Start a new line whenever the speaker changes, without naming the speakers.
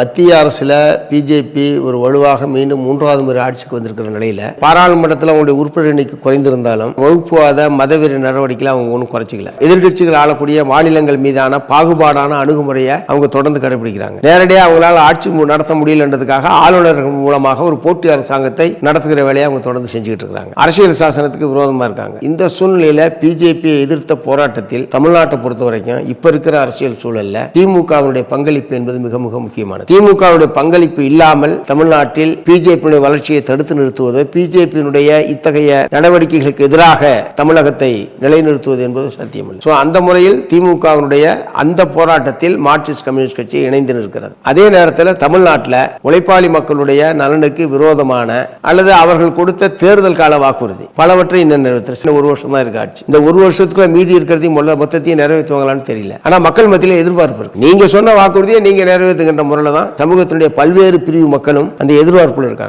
மத்திய அரசுல பிஜேபி ஒரு வலுவாக மீண்டும் மூன்றாவது முறை ஆட்சிக்கு வந்திருக்கிற நிலையில பாராளுமன்றத்தில் அவங்களுடைய உறுப்பினர் எண்ணிக்கை குறைந்திருந்தாலும் வகுப்புவாத மதவெறி நடவடிக்கைகளை அவங்க ஒன்றும் குறைச்சிக்கல. எதிர்கட்சிகள் ஆளக்கூடிய மாநிலங்கள் மீதான பாகுபாடான அணுகுமுறையை அவங்க தொடர்ந்து கடைபிடிக்கிறாங்க. நேரடியாக அவங்களால ஆட்சி மு- நடத்த முடியலன்றதுக்காக ஆளுநர்கள் மூலமாக ஒரு போட்டி அரசாங்கத்தை நடத்துகிற வேலையை அவங்க தொடர்ந்து செஞ்சுக்கிட்டு இருக்காங்க அரசியல் சாசனத்துக்கு விரோதமா இருக்காங்க. இந்த சூழ்நிலையில பிஜேபியை எதிர்த்த போராட்டத்தில் தமிழ்நாட்டை பொறுத்த வரைக்கும் இப்ப இருக்கிற அரசியல் சூழல்ல திமுகவினுடைய பங்களிப்பு என்பது மிக மிக முக்கியமானது. திமுகவுடைய பங்களிப்பு இல்லாமல் தமிழ்நாட்டில் பிஜேபியுடைய வளர்ச்சியை தடுத்து நிறுத்துவது பிஜேபியினுடைய இத்தகைய நடவடிக்கைகளுக்கு எதிராக தமிழகத்தை நிலைநிறுத்துவது என்பது சத்தியமில்லை. சோ அந்த முறையில் திமுகவினுடைய அந்த போராட்டத்தில் மார்க்சிஸ்ட் கம்யூனிஸ்ட் கட்சி இணைந்து நிற்கிறது. அதே நேரத்தில் தமிழ்நாட்டில் உழைப்பாளி மக்களுடைய நலனுக்கு விரோதமான அல்லது அவர்கள் கொடுத்த தேர்தல் கால வாக்குறுதி பலவற்றை இன்னும் நிறைவேற்ற ஒரு வருஷம் தான் இருக்கு ஆட்சி. இந்த ஒரு வருஷத்துக்குள்ள மீதி இருக்கிறதையும் மொத்த மொத்தத்தையும் நிறைவேற்றுவாங்களான்னு தெரியல. ஆனா மக்கள் மத்தியில எதிர்பார்ப்பு இருக்கு. நீங்க சொன்ன வாக்குறுதியை நீங்க நிறைவேற்றுகின்ற முறையில் தான் சமூகத்தினுடைய பல்வேறு பிரிவு மக்களும் அந்த எதிர்பார்ப்பில் இருக்காங்க.